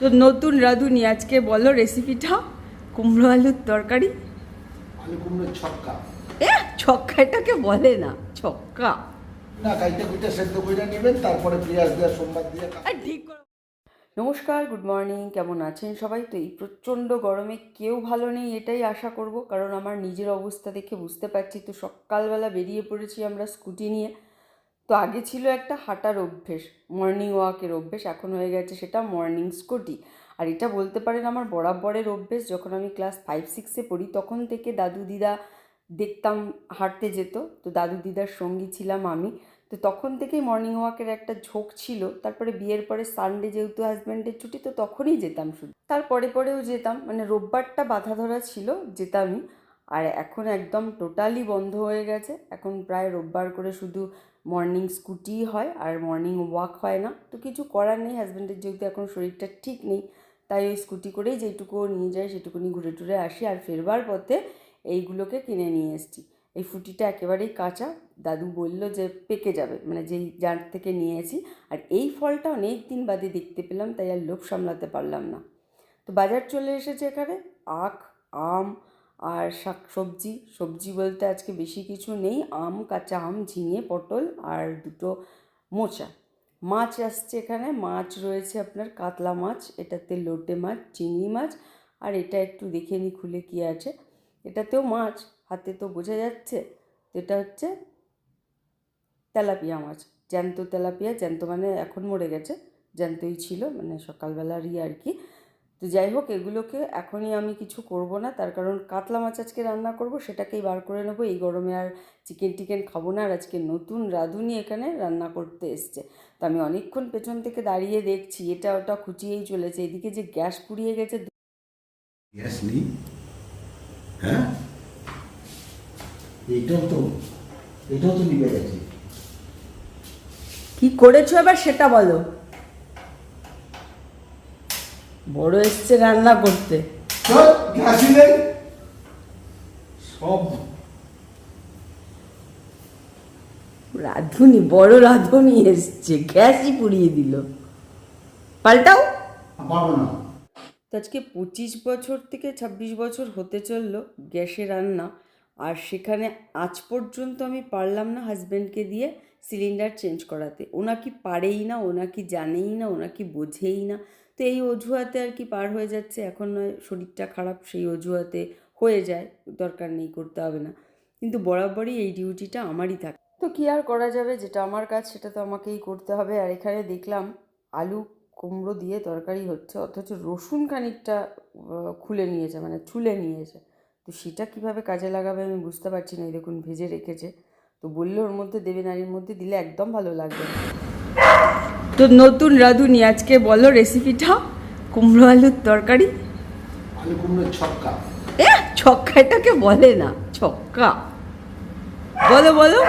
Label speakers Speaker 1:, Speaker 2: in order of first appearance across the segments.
Speaker 1: তো নতুন রাঁধুনি আজকে বলো রেসিপিটা কুমড়ো আলুর তরকারি।
Speaker 2: আলু ছক্কা।
Speaker 1: এ ছক্কা এটাকে বলে না ছক্কা।
Speaker 2: না সেদ্ধ নেবেন তারপরে পেঁয়াজ দেওয়া সোমবার দিয়ে
Speaker 1: ঠিক করো। নমস্কার গুড মর্নিং কেমন আছেন সবাই? তো এই প্রচণ্ড গরমে কেউ ভালো নেই এটাই আশা করব। কারণ আমার নিজের অবস্থা দেখে বুঝতে পারছি তো সকালবেলা বেরিয়ে পড়েছি আমরা স্কুটি নিয়ে। তো আগে ছিল একটা হাঁটার অভ্যেস মর্নিং ওয়াকের অভ্যেস, এখন হয়ে গেছে সেটা মর্নিং স্কুটি আর এটা বলতে পারেন আমার বরাবরের অভ্যেস, যখন আমি ক্লাস ফাইভ সিক্সে পড়ি, তখন থেকে দাদু দিদা দেখতাম হাঁটতে যেত। তো দাদু দিদার সঙ্গী ছিলাম আমি। তো তখন থেকেই মর্নিং ওয়াকের একটা ঝোঁক ছিল। তারপরে বিয়ের পরে সানডে যেহেতু হাজব্যান্ডের ছুটি, তো তখনই যেতাম শুধু। তারপরে পরেও যেতাম। মানে রোববারটা বাধা ধরা ছিল, যেতামই। আর এখন একদম টোটালি বন্ধ হয়ে গেছে। এখন প্রায় রোববার করে শুধু মর্নিং স্কুটি হয় আর মর্নিং ওয়াক হয় না। তো কিছু করার নেই হাজব্যান্ডের যেহেতু এখন শরীরটা ঠিক নেই, তাই ওই স্কুটি করেই যেটুকু নিয়ে যায় সেটুকুনি ঘুরে টুরে আসি আর ফেরবার পথে এইগুলোকে কিনে নিয়ে এসেছি। এই ফুটিটা একেবারেই কাঁচা, দাদু বলল যে পেকে যাবে মানে যেই জার থেকে নিয়েছি আর এই ফলটা অনেক দিন বাদে দেখতে পেলাম, তাই আর লোভ সামলাতে পারলাম না। তো বাজার চলে এসেছে এখানে, আখ, আম আর শাক সবজি সবজি বলতে আজকে বেশি কিছু নেই। আম, কাঁচা আম, ঝিঙে, পটল আর দুটো মোচা। মাছ আসছে এখানে। মাছ রয়েছে আপনার কাতলা মাছ, এটাতে লোটে মাছ, চিংড়ি মাছ, আর এটা একটু দেখে নি, খুলে কী আছে। এটাতেও মাছ, হাতে তো বোঝা যাচ্ছে। তো এটা হচ্ছে তেলাপিয়া মাছ। জ্যান্ত তেলাপিয়া, জ্যান্ত মানে এখন মরে গেছে। জ্যান্তই ছিল মানে সকালবেলারই আর কি। তো যাই হোক এগুলোকে এখনই আমি কিছু করব না। তার কারণ কাতলা মাছ আজকে রান্না করব সেটাকেই বার করে নেব। এই গরমে আর চিকেন টিকেন খাব না। আর আজকে নতুন রাঁধুনি এখানে রান্না করতে এসছে। তো আমি অনেকক্ষণ পেছন থেকে দাঁড়িয়ে দেখছি এটা ওটা খুঁচিয়েই চলেছে। এদিকে যে গ্যাস পুড়িয়ে গেছে
Speaker 2: গ্যাস নেই? হ্যাঁ? তো এটাও তো নিবে গেছে।
Speaker 1: কি করেছ এবার সেটা বলো। বড় এসছে রান্না করতে।
Speaker 2: চল সব।
Speaker 1: রাঁধুনি বড় রাঁধুনি এসছে গ্যাসই পুড়িয়ে দিল। পাল্টাও। তো আজকে পঁচিশ বছর থেকে ছাব্বিশ বছর হতে চলল গ্যাসে রান্না আর সেখানে আজ পর্যন্ত আমি পারলাম না হাজব্যান্ডকে দিয়ে সিলিন্ডার চেঞ্জ করাতে। ওনা কি পারেই না ওনা কি জানেই না ওনা কি বোঝেই না তো এই অজুহাতে আর কি পার হয়ে যাচ্ছে। এখন নয়, শরীরটা খারাপ, সেই অজুহাতে হয়ে যায়, দরকার নেই, করতে হবে না। কিন্তু বরাবরই এই ডিউটিটা আমারই থাকে। তো কী আর করা যাবে? যেটা আমার কাজ, সেটা তো আমাকেই করতে হবে। আর এখানে দেখলাম, আলু কুমড়ো দিয়ে তরকারি হচ্ছে, অথচ রসুন খানিকটা খুলে নিয়েছে মানে ছুলে নিয়েছে। তো সেটা কীভাবে কাজে লাগাবে আমি বুঝতে পারছি না। এই দেখুন, ভেজে রেখেছে। তো বললে ওর মধ্যে দেবে নারীর মধ্যে দিলে একদম ভালো লাগবে না। তো নতুন রাঁধুনি আজকে বলো রেসিপিটা কুমড়ো আলুর তরকারি।
Speaker 2: আলু ছক্কা।
Speaker 1: এ ছক্কা এটাকে বলে না ছক্কা। বলো বলো।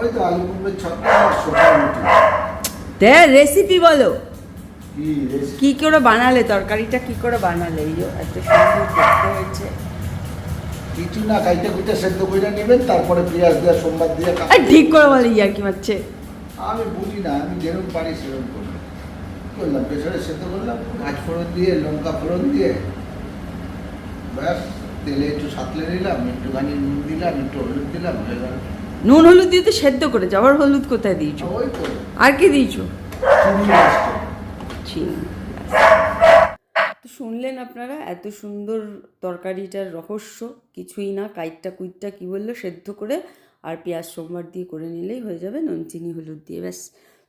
Speaker 2: ওই তো আলু কুমড়োর ছক্কা আর
Speaker 1: দে রেসিপি বলো।
Speaker 2: কি
Speaker 1: করে বানালে তরকারিটা কি করে বানালে? এই এত সুন্দর দেখতে হয়েছে।
Speaker 2: কিছু না সেদ্ধ করে নেবেন তারপরে পেঁয়াজ দেওয়া সোমবার দিয়ে
Speaker 1: ঠিক করে বলে ইয়ার কি মারছে।
Speaker 2: আমি বুঝি না আমি যেরকম পারি সেরকম করি। করলাম? প্রেশারে সেদ্ধ করলাম পাঁচ ফোড়ন দিয়ে লঙ্কা ফোড়ন দিয়ে। ব্যাস তেলে একটু সাতলে নিলাম একটুখানি নুন দিলাম একটু হলুদ দিলাম হয়ে গেল।
Speaker 1: নুন হলুদ দিয়ে তো সেদ্ধ করেছ আবার হলুদ কোথায় দিয়েছ?
Speaker 2: ওই তো।
Speaker 1: আর কি দিয়েছ? তো শুনলেন আপনারা এত সুন্দর তরকারিটার রহস্য কিছুই না কাইটটা কুইটটা কি বলল সেদ্ধ করে আর পেঁয়াজ সোমবার দিয়ে করে নিলেই হয়ে যাবে নুন চিনি হলুদ দিয়ে, ব্যাস।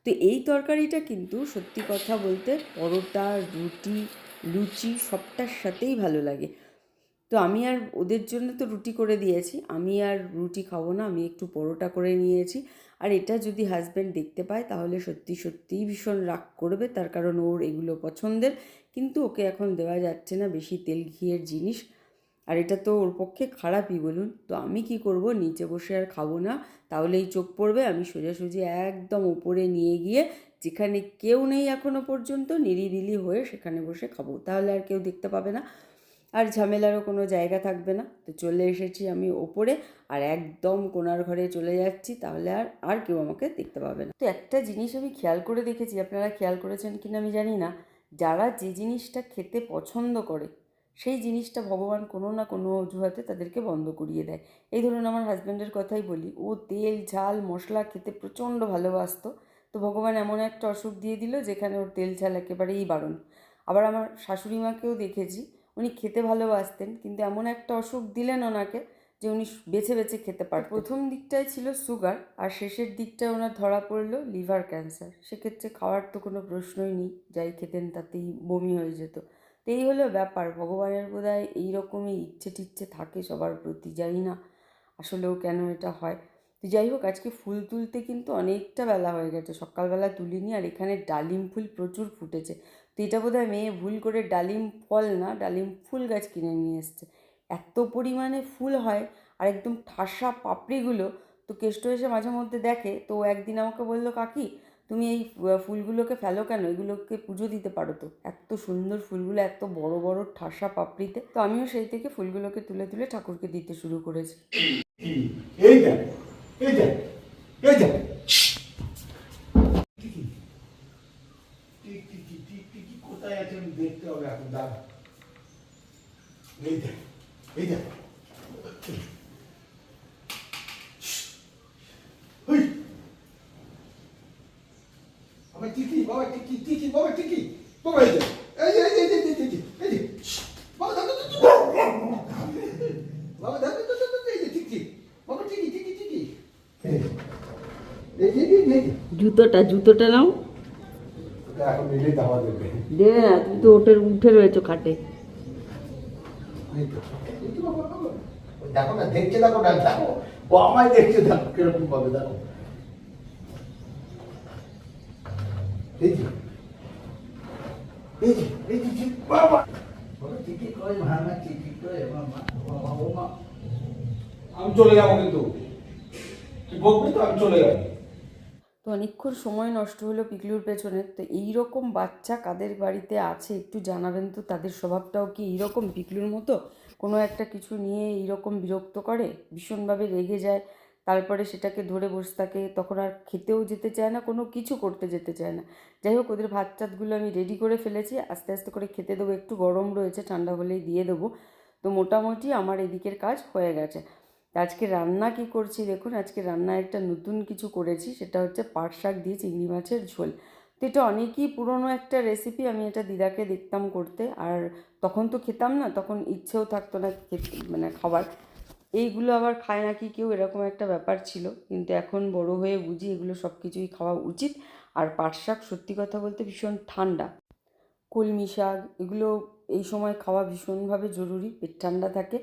Speaker 1: তো এই তরকারিটা কিন্তু সত্যি কথা বলতে পরোটা, রুটি, লুচি সবটার সাথেই ভালো লাগে। তো আমি আর ওদের জন্য তো রুটি করে দিয়েছি। আমি আর রুটি খাব না, আমি একটু পরোটা করে নিয়েছি। আর এটা যদি হাজব্যান্ড দেখতে পায় তাহলে সত্যি, সত্যিই ভীষণ রাগ করবে। তার কারণ ওর এগুলো পছন্দের। কিন্তু ওকে এখন দেওয়া যাচ্ছে না বেশি তেল ঘিয়ের জিনিস। আর এটা তো ওর পক্ষে খারাপই, বলুন। তো আমি কি করব? নিচে বসে আর খাব না। তাহলেই চোখ পড়বে। আমি সোজাসুজি একদম ওপরে নিয়ে গিয়ে যেখানে কেউ নেই এখনও পর্যন্ত, নিরিবিলি হয়ে সেখানে বসে খাব। তাহলে আর কেউ দেখতে পাবে না। আর ঝামেলারও কোনো জায়গা থাকবে না। তো চলে এসেছি আমি ওপরে আর একদম কোনার ঘরে চলে যাচ্ছি। তাহলে আর আর কেউ আমাকে দেখতে পাবে না। তো একটা জিনিস আমি খেয়াল করে দেখেছি। আপনারা খেয়াল করেছেন কিনা আমি জানি না। যারা যে জিনিসটা খেতে পছন্দ করে সেই জিনিসটা ভগবান কোনো না কোনো অজুহাতে তাদেরকে বন্ধ করিয়ে দেয়। এই ধরুন আমার হাজব্যান্ডের কথাই বলি, ও তেল, ঝাল, মশলা খেতে প্রচণ্ড ভালোবাসতো। তো ভগবান এমন একটা অসুখ দিয়ে দিল যেখানে ওর তেল, ঝাল একেবারেই বারণ। আবার আমার শাশুড়ি মাকেও দেখেছি, উনি খেতে ভালোবাসতেন, কিন্তু এমন একটা অসুখ দিলেন ওনাকে যে উনি বেছে বেছে খেতে পারতেন। প্রথম দিকটায় ছিল সুগার, আর শেষের দিকটায় ওনার ধরা পড়ল লিভার ক্যান্সার। সেক্ষেত্রে খাওয়ার তো কোনো প্রশ্নই নেই, যাই খেতেন তাতেই বমি হয়ে যেত। এই হলো ব্যাপার। ভগবানের বোধ হয় এইরকমই ইচ্ছে টিচ্ছে থাকে সবার প্রতি, জানি না আসলেও কেন এটা হয়। তো যাই হোক, আজকে ফুল তুলতে কিন্তু অনেকটা বেলা হয়ে গেছে। সকালবেলা তুলিনি আর এখানে ডালিম ফুল প্রচুর ফুটেছে। তো এটা বোধহয় মেয়ে ভুল করে ডালিম ফল না, ডালিম ফুল গাছ কিনে নিয়ে এসছে। এত পরিমাণে ফুল হয় আর একদম ঠাসা পাপড়িগুলো। তো কেষ্ট এসে মাঝে মধ্যে দেখে, তো একদিন আমাকে বলল, কাকি তুমি এই ফুলগুলোকে ফেলো কেন? এগুলোকে পুজো দিতে পারো তো। এত সুন্দর ফুলগুলো, এত বড় বড় ঠাসা পাপড়িতে। তো আমিও সেই থেকে ফুলগুলোকে তুলে তুলে ঠাকুরকে দিতে শুরু করেছি।
Speaker 3: দেখতে হবে এখন এই দেখ এই দেখ ওই আমার টিকি বাবা টিকি টিকি বাবা টিকি বাবা এই যে, এই যে, এই যে, এই যে, এই যে, বাবা তো, তো, বাবা তো, তো, তো, এই যে টিকি বাবা টিকি টিকি টিকি এই যে, এই যে।
Speaker 1: জুতোটা জুতোটা নাও।
Speaker 3: এখন নিলে দাওয়া দেবে।
Speaker 1: দেবে না তুমি তো ওঠে উঠে রয়েছো খাটে।
Speaker 3: দেখো না দেখছে দেখো না দেখো। ও আমায় দেখছে দেখো কীরকম ভাবে দেখো। তো, আমি
Speaker 1: তো অনেকক্ষণ সময় নষ্ট হলো পিকলুর পেছনে। তো এই রকম বাচ্চা কাদের বাড়িতে আছে, একটু জানাবেন তো? তাদের স্বভাবটাও কি এইরকম পিকলুর মতো? কোনো একটা কিছু নিয়ে এইরকম বিরক্ত করে? ভীষণভাবে রেগে যায়। তারপরে সেটাকে ধরে বসে থাকে, তখন আর খেতেও যেতে চায় না, কোনো কিছু করতে যেতে চায় না। যাই হোক, ওদের ভাত টাতগুলো আমি রেডি করে ফেলেছি, আস্তে আস্তে করে খেতে দেবো, একটু গরম রয়েছে, ঠান্ডা হলেই দিয়ে দেবো। তো মোটামুটি আমার এদিকের কাজ হয়ে গেছে। আজকে রান্না কি করছি দেখুন, আজকে রান্না একটা নতুন কিছু করেছি, সেটা হচ্ছে পাট শাক দিয়ে চিংড়ি মাছের ঝোল। তো এটা অনেকই পুরনো একটা রেসিপি আমি এটা দিদাকে দেখতাম করতে, আর তখন তো খেতাম না, তখন ইচ্ছেও থাকতো না মানে খাবার। এইগুলো আবার খায় নাকি কেউ এরকম একটা ব্যাপার ছিল। কিন্তু এখন বড় হয়ে বুঝি এগুলো সব কিছুই খাওয়া উচিত। আর পাট শাক সত্যি কথা বলতে ভীষণ ঠান্ডা। কলমি শাক, এগুলো এই সময় খাওয়া ভীষণভাবে জরুরি, পেট ঠান্ডা থাকে।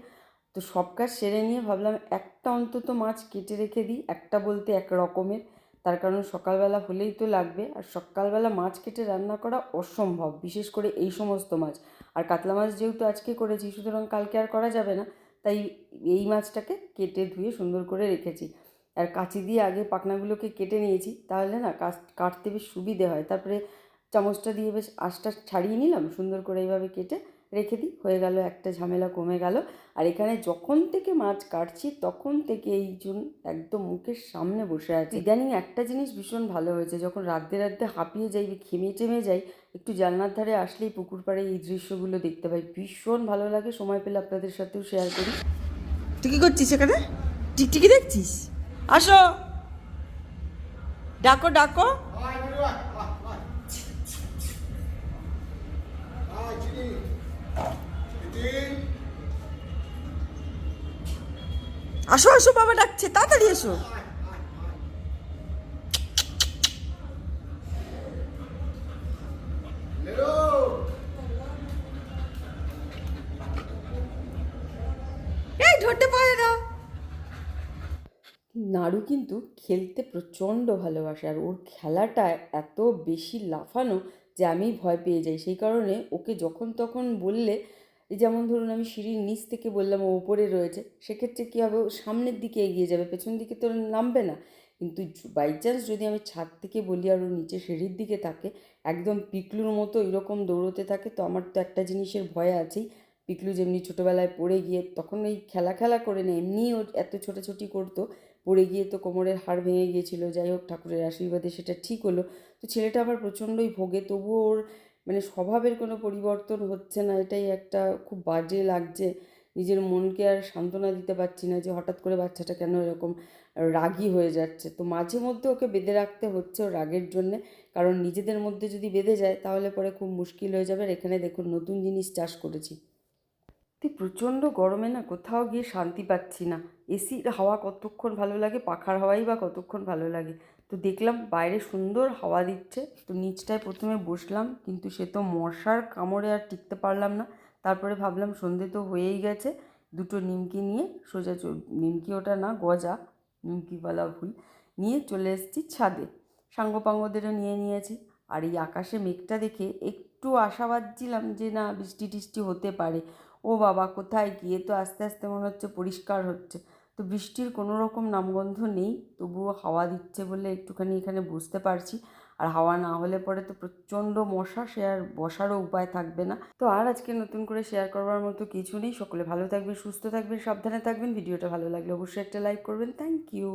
Speaker 1: তো সব কাজ সেরে নিয়ে ভাবলাম একটা অন্তত মাছ কেটে রেখে দিই, একটা বলতে এক রকমের। তার কারণ সকালবেলা হলেই তো লাগবে। আর সকালবেলা মাছ কেটে রান্না করা অসম্ভব, বিশেষ করে এই সমস্ত মাছ। আর কাতলা মাছ যেহেতু আজকে করেছি, সুতরাং কালকে আর করা যাবে না। তাই এই মাছটাকে কেটে ধুয়ে সুন্দর করে রেখেছি। আর কাঁচি দিয়ে আগে পাখনাগুলোকে কেটে নিয়েছি, তাহলে না কাট- কাটতে বেশ সুবিধে হয়। তারপরে চামচটা দিয়ে বেশ আঁশটা ছাড়িয়ে নিলাম, সুন্দর করে এইভাবে কেটে রেখে দিই। হয়ে গেল একটা ঝামেলা কমে গেল। আর এখানে যখন থেকে মাছ কাটছি তখন থেকে এই জন্য একদম মুখের সামনে বসে আছে। ইদানিং একটা জিনিস ভীষণ ভালো হয়েছে যখন রাতে রাতে হাঁপিয়ে যাই ঘেমে টেমে যাই একটু জানলার ধারে আসলেই পুকুর পাড়ে এই দৃশ্যগুলো দেখতে পাই। ভীষণ ভালো লাগে সময় পেলে আপনাদের সাথেও শেয়ার করি। তুই কি করছিস এখানে? টিকটিকি দেখছিস? আসো। ডাকো ডাকো। আসো আসো, বাবা ডাকছে, তাড়াতাড়ি এসো। নাড়ু কিন্তু খেলতে প্রচণ্ড ভালোবাসে, আর ওর খেলাটা এত বেশি লাফানো যে আমি ভয় পেয়ে যাই। সেই কারণে ওকে যখন তখন বললে যেমন ধরুন আমি সিঁড়ির নিচ থেকে বললাম ও ওপরে রয়েছে, সেক্ষেত্রে কী হবে? ও সামনের দিকে এগিয়ে যাবে, পেছন দিকে তো নামবে না। কিন্তু বাই চান্স যদি আমি ছাদ থেকে বলি আর ও নিচে সিঁড়ির দিকে থাকে, একদম পিকলুর মতো এরকম দৌড়তে থাকে, তো আমার তো একটা জিনিসের ভয় আছেই। পিকলু যেমনি ছোটোবেলায় পড়ে গিয়ে তখন এই খেলা খেলা করে না এমনিই ও এত ছোটাছুটি করতো। পড়ে গিয়ে তো কোমরের হাড় ভেঙে গিয়েছিল, যাই হোক ঠাকুরের আশীর্বাদে সেটা ঠিক হলো। তো ছেলেটা আবার প্রচণ্ডই ভোগে, তবুও ওর মানে স্বভাবের কোনো পরিবর্তন হচ্ছে না, এটাই একটা খুব বাজে লাগছে। নিজের মনকে আর সান্ত্বনা দিতে পারছি না যে হঠাৎ করে বাচ্চাটা কেন এরকম রাগী হয়ে যাচ্ছে। তো মাঝে মধ্যে ওকে বেঁধে রাখতে হচ্ছে রাগের জন্যে, কারণ নিজেদের মধ্যে যদি বেঁধে যায় তাহলে পরে খুব মুশকিল হয়ে যাবে। আর এখানে দেখুন নতুন জিনিস চাষ করেছি। তুই প্রচণ্ড গরমে না কোথাও গিয়ে শান্তি পাচ্ছি না। এসির হাওয়া কতক্ষণ ভালো লাগে, পাখার হাওয়াই বা কতক্ষণ ভালো লাগে। তো দেখলাম বাইরে সুন্দর হাওয়া দিচ্ছে। তো নিচটায় প্রথমে বসলাম, কিন্তু সে তো মশার কামড়ে আর টিকতে পারলাম না। তারপরে ভাবলাম সন্ধে তো হয়েই গেছে, দুটো নিমকি নিয়ে সোজা নিমকি ওটা না, গজা নিমকি বলা ভুল, নিয়ে চলে এসেছি ছাদে। সাঙ্গপাঙ্গদেরও নিয়ে নিয়েছি। আর এই আকাশে মেঘটা দেখে একটু আশাবাদ ছিলাম যে না, বৃষ্টি টিষ্টি হতে পারে। ও বাবা, কোথায়? গিয়ে তো আস্তে আস্তে মনে হচ্ছে পরিষ্কার হচ্ছে। তো বৃষ্টির কোনো রকম নামগন্ধ নেই, তবুও হাওয়া দিচ্ছে বলে একটুখানি এখানে বুঝতে পারছি। আর হাওয়া না হলে পরে তো প্রচণ্ড মশা, সে আর বসারও উপায় থাকবে না। তো আর আজকে নতুন করে শেয়ার করবার মতো কিছু নেই। সকলে ভালো থাকবেন, সুস্থ থাকবেন, সাবধানে থাকবেন। ভিডিওটা ভালো লাগলে অবশ্যই একটা লাইক করবেন। Thank you